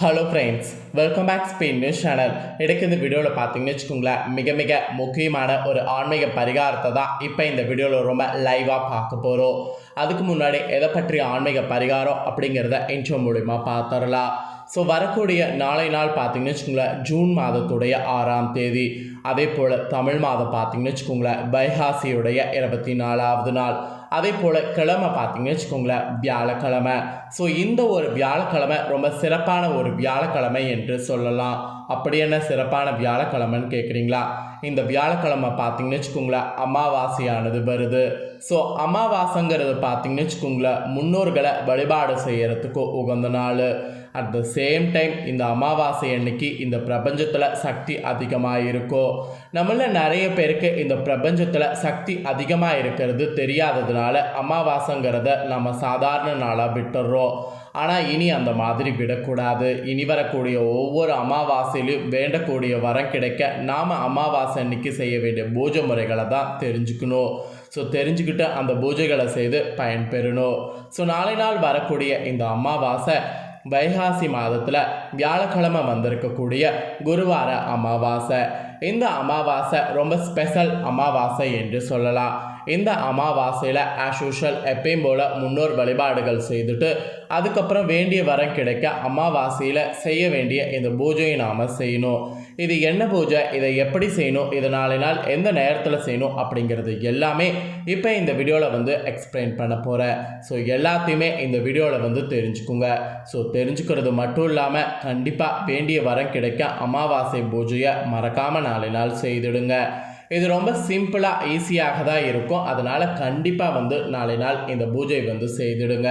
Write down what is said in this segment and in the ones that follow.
Hello friends welcome back Spain news channel எனக்கு இந்த வீடியோவில் பார்த்தீங்கன்னு வச்சுக்கோங்களேன் மிக மிக முக்கியமான ஒரு ஆன்மீக பரிகாரத்தை தான் இப்போ இந்த வீடியோவில் ரொம்ப லைவாக பார்க்க போகிறோம் அதுக்கு முன்னாடி எதை பற்றிய ஆன்மீக பரிகாரம் அப்படிங்கிறத இன்ட்ரோ மூலிமா பார்த்துடலாம். ஸோ வரக்கூடிய நாளை நாள் பார்த்தீங்கன்னு வச்சுக்கோங்களேன் ஜூன் மாதத்துடைய ஆறாம் தேதி. அதே போல் தமிழ் மாதம் பார்த்தீங்கன்னு வச்சுக்கோங்களேன் வைகாசியுடைய இருபத்தி நாலாவது நாள். அதே போல் கிழமை பார்த்தீங்கன்னு வச்சுக்கோங்களேன் வியாழக்கிழமை. ஸோ இந்த ஒரு வியாழக்கிழமை ரொம்ப சிறப்பான ஒரு வியாழக்கிழமை என்று சொல்லலாம். அப்படி என்ன சிறப்பான வியாழக்கிழமைன்னு கேட்குறீங்களா இந்த வியாழக்கிழமை பார்த்தீங்கன்னு வச்சுக்கோங்களேன் அமாவாசையானது வருது. ஸோ அமாவாசைங்கிறது பார்த்தீங்கன்னு வச்சுக்கோங்களேன் முன்னோர்களை வழிபாடு செய்கிறதுக்கு உகந்த நாள். அட் த சேம் டைம் இந்த அமாவாசை அன்னைக்கு இந்த பிரபஞ்சத்தில் சக்தி அதிகமாக இருக்கும் நம்மள நிறைய பேருக்கு இந்த பிரபஞ்சத்தில் சக்தி அதிகமாக இருக்கிறது தெரியாததுனால அமாவாசைங்கிறத நம்ம சாதாரண நாளாக விட்டுடுறோம் ஆனால் இனி அந்த மாதிரி விடக்கூடாது. இனி வரக்கூடிய ஒவ்வொரு அமாவாசையிலையும் வேண்டக்கூடிய வரம் கிடைக்க நாம் அமாவாசை அன்னைக்கு செய்ய வேண்டிய பூஜை முறைகளை தான் தெரிஞ்சுக்கணும். ஸோ தெரிஞ்சுக்கிட்டு அந்த பூஜைகளை செய்து பயன்பெறணும். ஸோ நாளை நாள் வரக்கூடிய இந்த அமாவாசை வைகாசி மாதத்தில் வியாழக்கிழமை வந்திருக்கக்கூடிய குருவார அமாவாசை. இந்த அமாவாசை ரொம்ப ஸ்பெஷல் அமாவாசை என்று சொல்லலாம். இந்த அமாவாசையில் ஆஸ் யூஷுவல் எப்பயும் போல் முன்னோர் வழிபாடுகள் செய்துட்டு அதுக்கப்புறம் வேண்டிய வரம் கிடைக்க அமாவாசையில் செய்ய வேண்டிய இந்த பூஜையை நாம் செய்யணும். இது என்ன பூஜை? இதை எப்படி செய்யணும்? இதை நாளை நாள் எந்த நேரத்தில் செய்யணும்? அப்படிங்கிறது எல்லாமே இப்போ இந்த வீடியோவில் வந்து எக்ஸ்பிளைன் பண்ண போகிறேன் ஸோ எல்லாத்தையுமே இந்த வீடியோவில் வந்து தெரிஞ்சுக்குங்க. ஸோ தெரிஞ்சுக்கிறது மட்டும் இல்லாமல் கண்டிப்பாக வேண்டிய வரம் கிடைக்க அமாவாசை பூஜையை மறக்காமல் நாளை நாள் செய்திடுங்க. இது ரொம்ப சிம்பிளாக ஈஸியாக தான் இருக்கும். அதனால் கண்டிப்பாக வந்து நாளை நாள் இந்த பூஜை வந்து செய்திடுங்க.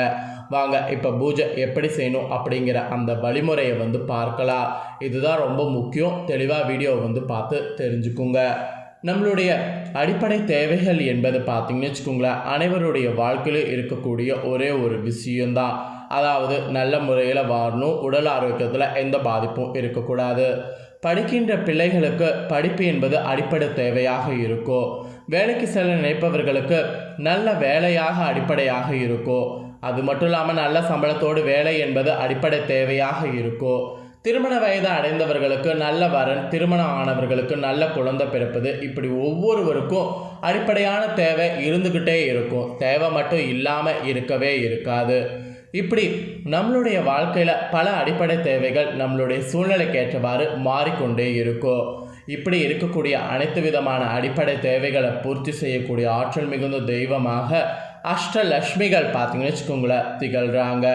வாங்க இப்போ பூஜை எப்படி செய்யணும் அப்படிங்கிற அந்த வழிமுறையை வந்து பார்க்கலாம். இதுதான் ரொம்ப முக்கியம். தெளிவாக வீடியோ வந்து பார்த்து தெரிஞ்சுக்குங்க. நம்மளுடைய அடிப்படை தேவைகள் என்பது பார்த்தீங்கன்னு வச்சுக்கோங்களேன் அனைவருடைய வாழ்க்கையில் இருக்கக்கூடிய ஒரே ஒரு விஷயம்தான். அதாவது நல்ல முறையில் வாழணும் உடல் ஆரோக்கியத்தில் எந்த பாதிப்பும் இருக்கக்கூடாது. படிக்கின்ற பிள்ளைகளுக்கு படிப்பு என்பது அடிப்படை தேவையாக இருக்கும். வேலைக்கு செல்ல நினைப்பவர்களுக்கு நல்ல வேலையாக அடிப்படையாக இருக்கும். அது மட்டும் இல்லாமல் நல்ல சம்பளத்தோடு வேலை என்பது அடிப்படை தேவையாக இருக்கும் திருமண வயது அடைந்தவர்களுக்கு நல்ல வரன் திருமணம் ஆனவர்களுக்கு நல்ல குழந்தை பிறப்பது இப்படி ஒவ்வொருவருக்கும் அடிப்படையான தேவை இருந்துக்கிட்டே இருக்கும். தேவை மட்டும் இல்லாமல் இருக்கவே இருக்காது. இப்படி நம்மளுடைய வாழ்க்கையில் பல அடிப்படை தேவைகள் நம்மளுடைய சூழ்நிலைக்கு ஏற்றவாறு மாறிக்கொண்டே இருக்கும் இப்படி இருக்கக்கூடிய அனைத்து விதமான அடிப்படை தேவைகளை பூர்த்தி செய்யக்கூடிய ஆற்றல் மிகுந்த தெய்வமாக அஷ்டலக்ஷ்மிகள் பார்த்தீங்கன்னு வச்சுக்கோங்களேன். திகழ்கிறாங்க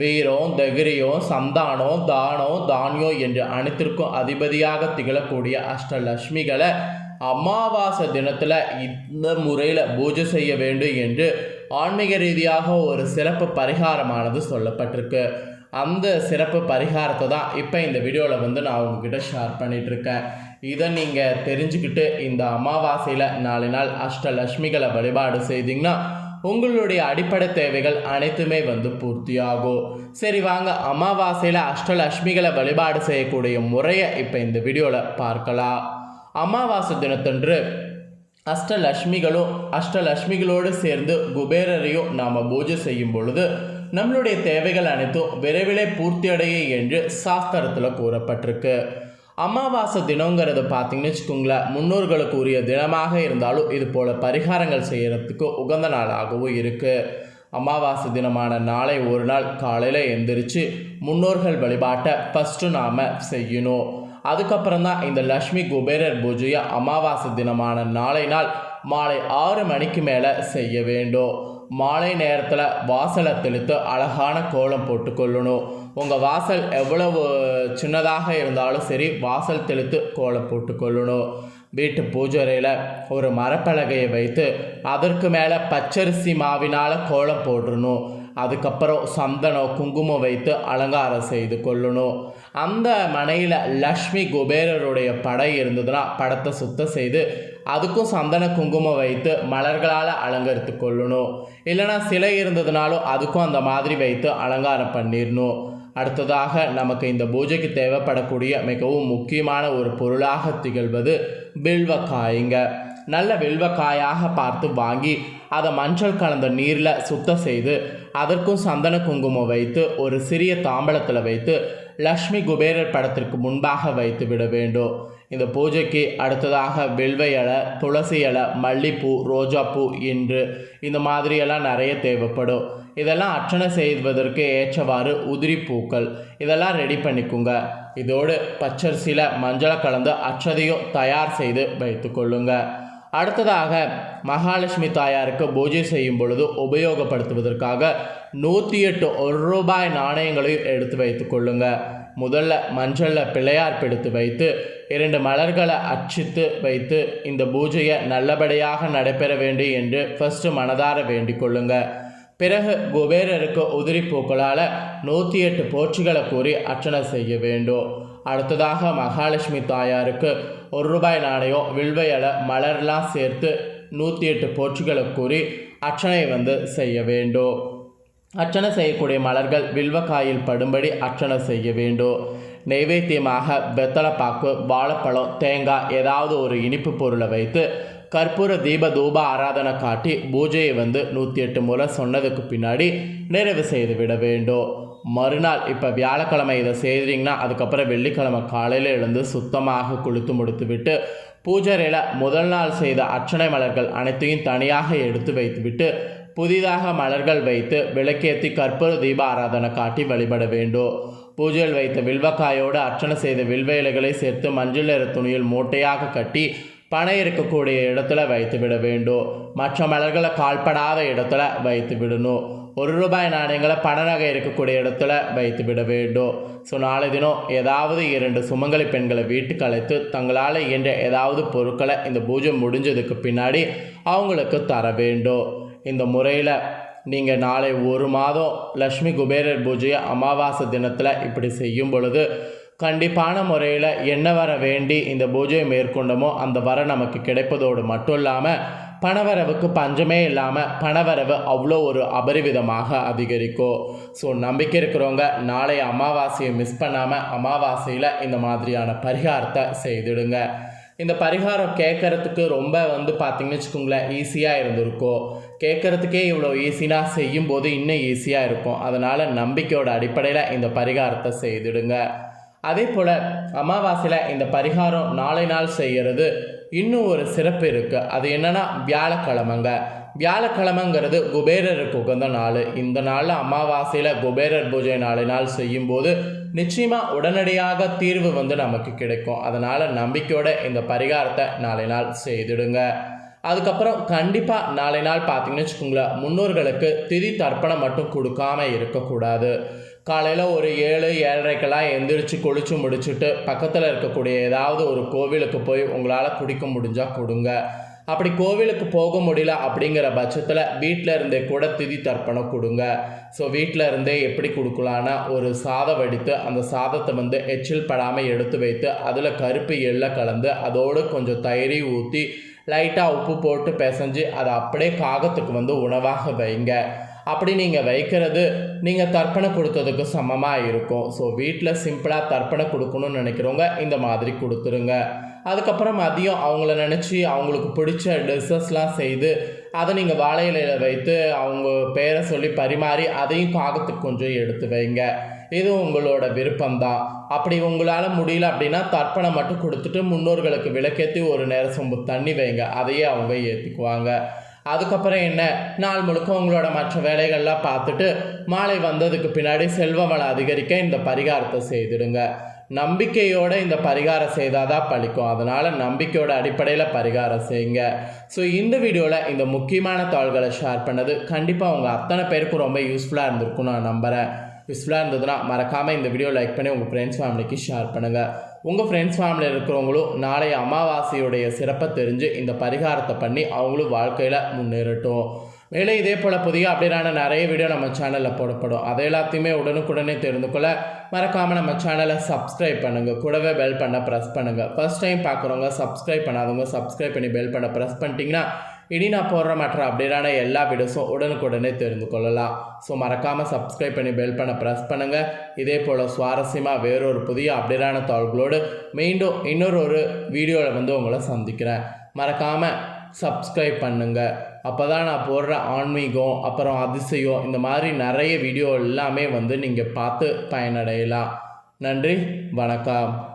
வீரம் தகிரியம் சந்தானம் தானம் தானியம் என்று அனைத்திற்கும் அதிபதியாக திகழக்கூடிய அஷ்டலக்ஷ்மிகளை அமாவாசை தினத்தில் இந்த முறையில் பூஜை செய்ய வேண்டும் என்று ஆன்மீக ரீதியாக ஒரு சிறப்பு பரிகாரமானது சொல்லப்பட்டிருக்கு. அந்த சிறப்பு பரிகாரத்தை தான் இப்போ இந்த வீடியோவில் வந்து நான் உங்ககிட்ட ஷேர் பண்ணிகிட்ருக்கேன் இதை நீங்கள் தெரிஞ்சுக்கிட்டு இந்த அமாவாசையில் நாலு நாள் அஷ்டலக்ஷ்மிகளை வழிபாடு செய்தீங்கன்னா உங்களுடைய அடிப்படை தேவைகள் அனைத்துமே வந்து பூர்த்தியாகும். சரி வாங்க. அமாவாசையில் அஷ்டலட்சுமிகளை வழிபாடு செய்யக்கூடிய முறையை இப்போ இந்த வீடியோவில் பார்க்கலாம். அமாவாசை தினத்தன்று அஷ்டலக்ஷ்மிகளும் அஷ்டலக்ஷ்மிகளோடு சேர்ந்து குபேரரையும் நாம் பூஜை செய்யும் பொழுது நம்மளுடைய தேவைகள் அனைத்தும் விரைவிலே பூர்த்தியடைய என்று சாஸ்திரத்தில் கூறப்பட்டிருக்கு. அமாவாசை தினங்கிறது பார்த்தீங்கன்னு வச்சுக்கோங்களேன் முன்னோர்களுக்கு உரிய தினமாக இருந்தாலும் இது போல் பரிகாரங்கள் செய்கிறதுக்கு உகந்த நாளாகவும் இருக்குது அமாவாசை தினமான நாளை ஒரு நாள் காலையில் எந்திரிச்சு முன்னோர்கள் வழிபாட்டை ஃபஸ்ட்டு நாம் செய்யணும். அதுக்கப்புறம் தான் இந்த லக்ஷ்மி குபேரர் பூஜையை அமாவாசை தினமான நாளை நாள் மாலை ஆறு மணிக்கு மேலே செய்ய வேண்டும். மாலை நேரத்தில் வாசலை தெளித்து அழகான கோலம் போட்டு கொள்ளணும். உங்கள் வாசல் எவ்வளவு சின்னதாக இருந்தாலும் சரி வாசல் தெளித்து கோலம் போட்டு கொள்ளணும். வீட்டு பூஜரையில் ஒரு மரப்பலகையை வைத்து அதற்கு மேலே பச்சரிசி மாவினால் கோலம் போட்டுடணும் அதுக்கப்புறம் சந்தனம் குங்குமம் வைத்து அலங்காரம் செய்து கொள்ளணும். அந்த மனையில் லக்ஷ்மி குபேரருடைய படை இருந்ததுன்னா படத்தை சுத்தம் செய்து அதுக்கும் சந்தன குங்குமம் வைத்து மலர்களால் அலங்கரித்து கொள்ளணும் இல்லைனா சிலை இருந்ததுனாலும் அதுக்கும் அந்த மாதிரி வைத்து அலங்காரம் பண்ணிடணும் அடுத்ததாக நமக்கு இந்த பூஜைக்கு தேவைப்படக்கூடிய மிகவும் முக்கியமான ஒரு பொருளாக திகழ்வது வில்வக்காய்ங்க. நல்ல வில்வக்காயாக பார்த்து வாங்கி அதை மஞ்சள் கலந்த நீரில் சுத்தம் செய்து அதற்கும் சந்தன குங்குமம் வைத்து ஒரு சிறிய தாம்பலத்தில் வைத்து லக்ஷ்மி குபேரர் படத்திற்கு முன்பாக வைத்து விட வேண்டும். இந்த பூஜைக்கு அடுத்ததாக வெல்வை இலை துளசி இலை மல்லிப்பூ ரோஜாப்பூ என்று இந்த மாதிரியெல்லாம் நிறைய தேவைப்படும். இதெல்லாம் அர்ச்சனை செய்வதற்கு ஏற்றவாறு உதிரி பூக்கள் இதெல்லாம் ரெடி பண்ணிக்கோங்க. இதோடு பச்சரிசியில் மஞ்சளை கலந்து அச்சதையும் தயார் செய்து வைத்துக்கொள்ளுங்க அடுத்ததாக மகாலட்சுமி தாயாருக்கு பூஜை செய்யும் பொழுது உபயோகப்படுத்துவதற்காக நூற்றி எட்டு ஒரு ரூபாய் நாணயங்களையும் எடுத்து வைத்து கொள்ளுங்கள் முதல்ல மஞ்சளில் பிள்ளையார் பிடித்து வைத்து இரண்டு மலர்களை அச்சித்து வைத்து இந்த பூஜையை நல்லபடியாக நடைபெற வேண்டும் என்று ஃபஸ்ட்டு மனதார வேண்டிக் கொள்ளுங்க. பிறகு குபேரருக்கு உதிரி பூக்களால் நூற்றி எட்டு போற்றுகளை கூறி அர்ச்சனை செய்ய வேண்டும். அடுத்ததாக மகாலட்சுமி தாயாருக்கு ஒரு ரூபாய் நாணயம் வில்வ மலர்லாம் சேர்த்து நூற்றி எட்டு போற்றுகளை கூறி அர்ச்சனை வந்து செய்ய வேண்டும். அர்ச்சனை செய்யக்கூடிய மலர்கள் வில்வக்காயில் படும்படி அர்ச்சனை செய்ய வேண்டும். நைவேத்தியமாக வெத்தலைப்பாக்கு வாழைப்பழம் தேங்காய் ஏதாவது ஒரு இனிப்பு பொருளை வைத்து கற்பூர தீப தூப ஆராதனை காட்டி பூஜையை வந்து நூற்றி எட்டு முறை சொன்னதுக்கு பின்னாடி நிறைவு செய்து விட வேண்டும். மறுநாள் இப்போ வியாழக்கிழமை இதை செய்கிறீங்கன்னா அதுக்கப்புறம் வெள்ளிக்கிழமை காலையில் எழுந்து சுத்தமாக குளித்து முடித்து விட்டு பூஜரையில் முதல் நாள் செய்த அர்ச்சனை மலர்கள் அனைத்தையும் தனியாக எடுத்து வைத்துவிட்டு புதிதாக மலர்கள் வைத்து விளக்கேற்றி கற்பூர தீப ஆராதனை காட்டி வழிபட வேண்டும். பூஜையில் வைத்த வில்வக்காயோடு அர்ச்சனை செய்த வில்வ இலைகளை சேர்த்து மஞ்சள் நிற துணியில் மூட்டையாக கட்டி பனை இருக்கக்கூடிய இடத்துல வைத்து விட வேண்டும். மற்ற மலர்களை கால்படாத இடத்துல வைத்து விடணும். ஒரு ரூபாய் நாணயங்களை பண நகை இருக்கக்கூடிய இடத்துல வைத்து விட வேண்டும். ஸோ நாளை தினம் ஏதாவது இரண்டு சுமங்கலி பெண்களை வீட்டுக்கு அழைத்து தங்களால் இயன்ற ஏதாவது பொருட்களை இந்த பூஜை முடிஞ்சதுக்கு பின்னாடி அவங்களுக்கு தர வேண்டும். இந்த முறையில் நீங்கள் நாளை ஒரு மாதம் லக்ஷ்மி குபேரர் பூஜையை அமாவாசை தினத்தில் இப்படி செய்யும் பொழுது கண்டிப்பான முறையில் என்ன வர வேண்டி இந்த பூஜையை மேற்கொண்டோமோ அந்த வர நமக்கு கிடைப்பதோடு மட்டும் இல்லாமல் பணவரவுக்கு பஞ்சமே இல்லாமல் பணவரவு அவ்வளோ ஒரு அபரிவிதமாக அதிகரிக்கும் ஸோ நம்பிக்கை இருக்கிறவங்க நாளை அமாவாசையை மிஸ் பண்ணாமல் அமாவாசையில் இந்த மாதிரியான பரிகாரத்தை செய்திடுங்க. இந்த பரிகாரம் கேட்கறதுக்கு ரொம்ப வந்து பார்த்தீங்கன்னு வச்சுக்கோங்களேன் ஈஸியாக இருந்திருக்கும் கேட்குறதுக்கே இவ்வளோ ஈஸினா செய்யும்போது இன்னும் ஈஸியாக இருக்கும். அதனால் நம்பிக்கையோட அடிப்படையில் இந்த பரிகாரத்தை செய்துடுங்க. அதே போல் அமாவாசையில் இந்த பரிகாரம் நாளை நாள் செய்கிறது இன்னும் ஒரு சிறப்பு இருக்குது அது என்னென்னா வியாழக்கிழமைங்க. வியாழக்கிழமைங்கிறது குபேரருக்கு உகந்த நாள். இந்த நாளில் அமாவாசையில் குபேரர் பூஜை நாளை நாள் செய்யும்போது நிச்சயமாக உடனடியாக தீர்வு வந்து நமக்கு கிடைக்கும். அதனால் நம்பிக்கையோட இந்த பரிகாரத்தை நாளை நாள் செய்திடுங்க. அதுக்கப்புறம் கண்டிப்பாக நாளை நாள் பார்த்தீங்கன்னு வச்சுக்கோங்களேன் முன்னோர்களுக்கு திதி தர்ப்பணம் மட்டும் கொடுக்காம இருக்கக்கூடாது. காலையில் ஒரு ஏழு ஏழரைக்கெல்லாம் எந்திரிச்சு குளிச்சு முடிச்சுட்டு பக்கத்தில் இருக்கக்கூடிய ஏதாவது ஒரு கோவிலுக்கு போய் உங்களால் குடிக்க முடிஞ்சால் கொடுங்க. அப்படி கோவிலுக்கு போக முடியல அப்படிங்கிற பட்சத்தில் வீட்டில் இருந்தே கூட திதி தர்ப்பணம் கொடுங்க. ஸோ வீட்டில் இருந்தே எப்படி கொடுக்கலான்னா ஒரு சாதம் வடித்து அந்த சாதத்தை வந்து எச்சில் படாமல் எடுத்து வைத்து அதில் கருப்பு எள்ள கலந்து அதோடு கொஞ்சம் தயிரி ஊற்றி லைட்டாக உப்பு போட்டு பிசைஞ்சு அதை அப்படியே காகத்துக்கு வந்து உணவாக வைங்க. அப்படி நீங்கள் வைக்கிறது நீங்கள் தர்ப்பணை கொடுத்ததுக்கு சமமாக இருக்கும். ஸோ வீட்டில் சிம்பிளாக தர்ப்பணை கொடுக்கணும்னு நினைக்கிறவங்க இந்த மாதிரி கொடுத்துருங்க. அதுக்கப்புறம் மதியம் அவங்கள நினச்சி அவங்களுக்கு பிடிச்ச டிஷ்ஷஸ்லாம் செய்து அதை நீங்கள் வாழை இலையில் வைத்து அவங்க பேரை சொல்லி பரிமாறி அதையும் காகத்துக்கு கொஞ்சம் எடுத்து வைங்க. இது உங்களோட விருப்பம்தான். அப்படி உங்களால் முடியல அப்படின்னா தர்ப்பணை மட்டும் கொடுத்துட்டு முன்னோர்களுக்கு விளக்கேற்றி ஒரு நேரம் சொம்பு தண்ணி வைங்க. அதையே அவங்க ஏற்றிக்குவாங்க அதுக்கப்புறம் என்ன? நாள் முழுக்க உங்களோட மற்ற வேலைகள்லாம் பார்த்துட்டு மாலை வந்ததுக்கு பின்னாடி செல்வ வளம் அதிகரிக்க இந்த பரிகாரத்தை செய்திடுங்க. நம்பிக்கையோடு இந்த பரிகாரம் செய்தால் தான் பழிக்கும். அதனால் நம்பிக்கையோட அடிப்படையில் பரிகாரம் செய்யுங்க. ஸோ இந்த வீடியோவில் இந்த முக்கியமான தாள்களை ஷேர் பண்ணது கண்டிப்பாக உங்கள் அத்தனை பேருக்கும் ரொம்ப யூஸ்ஃபுல்லாக இருந்திருக்கும் நான் நம்புகிறேன் யூஸ்ஃபுல்லாக இருந்ததுன்னா மறக்காமல் இந்த வீடியோ லைக் பண்ணி உங்கள் ஃப்ரெண்ட்ஸ் ஃபேமிலிக்கு ஷேர் பண்ணுங்கள் உங்கள் ஃப்ரெண்ட்ஸ் ஃபேமிலியில் இருக்கிறவங்களும் நாளைய அமாவாசையுடைய சிறப்பை தெரிஞ்சு இந்த பரிகாரத்தை பண்ணி அவங்களும் வாழ்க்கையில் முன்னேறட்டும். மேலே இதே போல் புதிய அப்படின்னா நிறைய வீடியோ நம்ம சேனலில் போடப்படும். அதை எல்லாத்தையுமே உடனுக்குடனே தெரிந்து கொள்ள மறக்காமல் நம்ம சேனலை சப்ஸ்கிரைப் பண்ணுங்கள் கூடவே பெல் பண்ண ப்ரெஸ் பண்ணுங்கள் ஃபஸ்ட் டைம் பார்க்குறவங்க சப்ஸ்கிரைப் பண்ணாதவங்க சப்ஸ்கிரைப் பண்ணி பெல் பண்ண ப்ரெஸ் பண்ணிட்டீங்கன்னா இனி நான் போடுற மற்ற அப்டேட்டான எல்லா வீடியோஸும் உடனுக்குடனே தெரிந்து கொள்ளலாம். ஸோ மறக்காமல் சப்ஸ்கிரைப் பண்ணி பெல் பண்ண ப்ரெஸ் பண்ணுங்கள் இதே போல் சுவாரஸ்யமாக வேறொரு புதிய அப்டேட்டான தாள்களோடு மீண்டும் இன்னொரு ஒரு வீடியோவில் வந்து உங்களை சந்திக்கிறேன். மறக்காமல் சப்ஸ்கிரைப் பண்ணுங்கள் அப்போ தான் நான் போடுற ஆன்மீகம் அப்புறம் அதிசயம் இந்த மாதிரி நிறைய வீடியோ எல்லாமே வந்து நீங்கள் பார்த்து பயனடையலாம். நன்றி வணக்கம்.